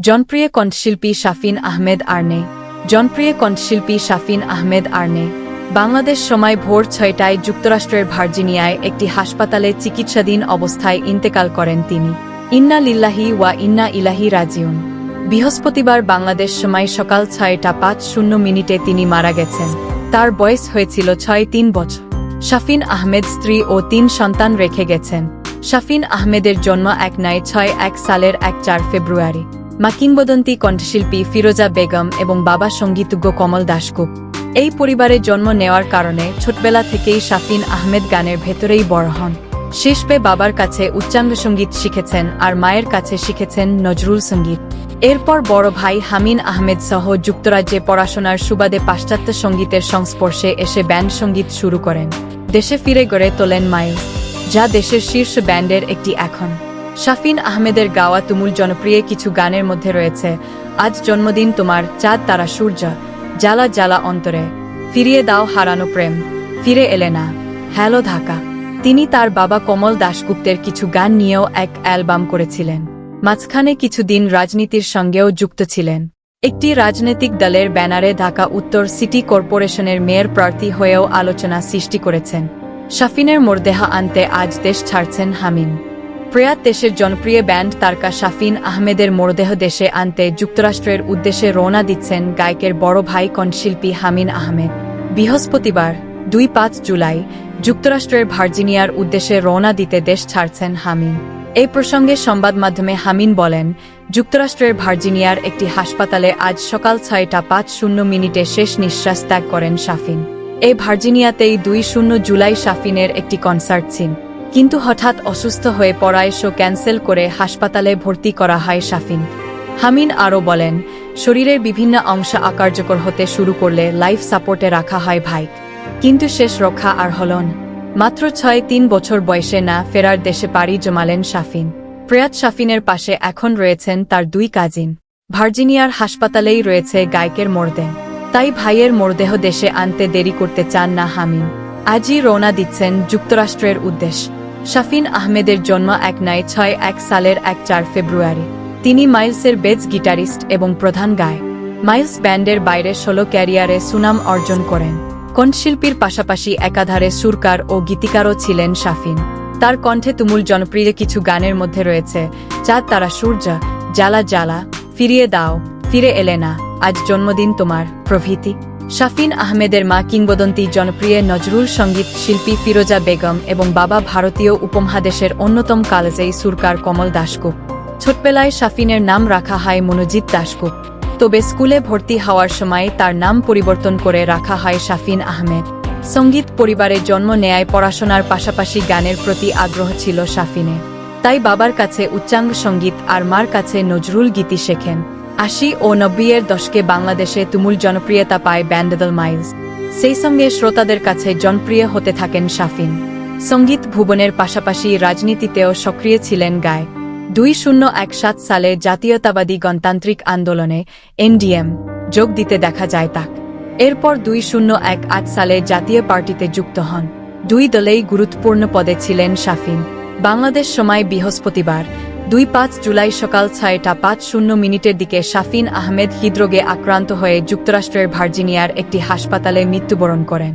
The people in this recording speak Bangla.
জনপ্রিয় কণ্ঠশিল্পী শাফিন আহমেদ আর্নে। জনপ্রিয় কণ্ঠশিল্পী শাফিন আহমেদ আর্নে। বাংলাদেশ সময় ভোর ছয়টায় যুক্তরাষ্ট্রের ভার্জিনিয়ায় একটি হাসপাতালে চিকিৎসাধীন অবস্থায় ইন্তেকাল করেন তিনি। ইন্না লিল্লাহি ওয়া ইন্না ইলাহি রাজিউন। বৃহস্পতিবার বাংলাদেশ সময় সকাল ছয়টা পাঁচ শূন্য মিনিটে তিনি মারা গেছেন। তার বয়স হয়েছিল ছয় তিন বছর। শাফিন আহমেদ স্ত্রী ও তিন সন্তান রেখে গেছেন। শাফিন আহমেদের জন্ম এক নয় ছয় এক সালের এক চার ফেব্রুয়ারি। মা কিংবদন্তি কণ্ঠশিল্পী ফিরোজা বেগম এবং বাবা সঙ্গীতজ্ঞ কমল দাশগুপ এই পরিবারে জন্ম নেওয়ার কারণে ছোটবেলা থেকেই শাফিন আহমেদ গানের ভেতরেই বড় হন। শেষবে বাবার কাছে উচ্চাঙ্গ সংগীত শিখেছেন আর মায়ের কাছে শিখেছেন নজরুল সংগীত। এরপর বড় ভাই হামিন আহমেদ সহ যুক্তরাজ্যে পড়াশোনার সুবাদে পাশ্চাত্য সঙ্গীতের সংস্পর্শে এসে ব্যান্ড সংগীত শুরু করেন। দেশে ফিরে গড়ে তোলেন মাইলস, যা দেশের শীর্ষ ব্যান্ডের একটি এখন। শাফিন আহমেদের গাওয়া তুমুল জনপ্রিয় কিছু গানের মধ্যে রয়েছে, আজ জন্মদিন তোমার, চাঁদ তারা সূর্য, জ্বালা জ্বালা অন্তরে, ফিরিয়ে দাও হারানো প্রেম, ফিরে এলে না, হ্যালো ঢাকা। তিনি তার বাবা কমল দাশগুপ্তের কিছু গান নিয়েও এক অ্যালবাম করেছিলেন। মাঝখানে কিছুদিন রাজনীতির সঙ্গেও যুক্ত ছিলেন। একটি রাজনৈতিক দলের ব্যানারে ঢাকা উত্তর সিটি কর্পোরেশনের মেয়র প্রার্থী হয়েও আলোচনা সৃষ্টি করেছেন। শাফিনের মরদেহা আনতে আজ দেশ ছাড়ছেন হামিন প্রয়াত দেশের জনপ্রিয় ব্যান্ড তারকা শাফিন আহমেদের মরদেহ দেশে আনতে যুক্তরাষ্ট্রের উদ্দেশ্যে রওনা দিচ্ছেন গায়কের বড় ভাই কণ্ঠশিল্পী হামিন আহমেদ। বৃহস্পতিবার, দুই পাঁচ জুলাই, যুক্তরাষ্ট্রের ভার্জিনিয়ার উদ্দেশ্যে রওনা দিতে দেশ ছাড়ছেন হামিন। এই প্রসঙ্গে সংবাদ মাধ্যমে হামিন বলেন, যুক্তরাষ্ট্রের ভার্জিনিয়ার একটি হাসপাতালে আজ সকাল ছয়টা পাঁচ শূন্য মিনিটে শেষ নিঃশ্বাস ত্যাগ করেন শাফিন। এই ভার্জিনিয়াতেই দুই শূন্য জুলাই শাফিনের একটি কনসার্ট ছিল কিন্তু হঠাৎ অসুস্থ হয়ে পড়ায় শো ক্যান্সেল করে হাসপাতালে ভর্তি করা হয় শাফিন। হামিন আরও বলেন, শরীরের বিভিন্ন অংশ আকার্যকর হতে শুরু করলে লাইফ সাপোর্টে রাখা হয় ভাইক কিন্তু শেষ রক্ষা আর হলন মাত্র ছয় তিন বছর বয়সে না ফেরার দেশে পাড়ি জমালেন শাফিন। প্রয়াত শাফিনের পাশে এখন রয়েছেন তার দুই কাজিন। ভার্জিনিয়ার হাসপাতালেই রয়েছে গায়কের মরদেহ। তাই ভাইয়ের মরদেহ দেশে আনতে দেরি করতে চান না হামিন। আজই রওনা দিচ্ছেন যুক্তরাষ্ট্রের উদ্দেশ্য। শাফিন আহমেদের জন্ম এক নয় ছয় এক সালের এক চার ফেব্রুয়ারি। তিনি মাইলসের বেজ গিটারিস্ট এবং প্রধান গায়ক। মাইলস ব্যান্ডের বাইরে ষোলো ক্যারিয়ারে সুনাম অর্জন করেন। কণ্ঠশিল্পীর পাশাপাশি একাধারে সুরকার ও গীতিকারও ছিলেন শাফিন। তার কণ্ঠে তুমুল জনপ্রিয় কিছু গানের মধ্যে রয়েছে চাঁদ তারা সূর্য, জ্বালা জ্বালা, ফিরিয়ে দাও, ফিরে এলে না, আজ জন্মদিন তোমার, প্রভৃতি। শাফিন আহমেদের মা কিংবদন্তি জনপ্রিয় নজরুল সংগীত শিল্পী ফিরোজা বেগম এবং বাবা ভারতীয় উপমহাদেশের অন্যতম কালেজেই সুরকার কমল দাশগুপ ছোটবেলায় শাফিনের নাম রাখা হয় মনোজিৎ দাশগুপ তবে স্কুলে ভর্তি হওয়ার সময় তার নাম পরিবর্তন করে রাখা হয় শাফিন আহমেদ। সংগীত পরিবারে জন্ম নেয় পড়াশোনার পাশাপাশি গানের প্রতি আগ্রহ ছিল শাফিনে তাই বাবার কাছে উচ্চাঙ্গ সংগীত আর মার কাছে নজরুল গীতি শেখেন। আশি ও নব্বইয়ের দশকে বাংলাদেশে তুমুল জনপ্রিয়তা পায় ব্যান্ডেদল মাইলস। সেই সঙ্গে শ্রোতাদের কাছে জনপ্রিয় হতে থাকেন শাফিন। সংগীত ভুবনের পাশাপাশি রাজনীতিতেও সক্রিয় ছিলেন গায়ক দুই শূন্য এক সাত সালে জাতীয়তাবাদী গণতান্ত্রিক আন্দোলনে এনডিএম যোগ দিতে দেখা যায় তাক। এরপর দুই শূন্য এক আট সালে জাতীয় পার্টিতে যুক্ত হন। দুই দলেই গুরুত্বপূর্ণ পদে ছিলেন শাফিন। বাংলাদেশ সময় বৃহস্পতিবার দুই পাঁচ জুলাই সকাল ছয়টা পাঁচ শূন্য মিনিটের দিকে শাফিন আহমেদ হৃদরোগে আক্রান্ত হয়ে যুক্তরাষ্ট্রের ভার্জিনিয়ার একটি হাসপাতালে মৃত্যুবরণ করেন।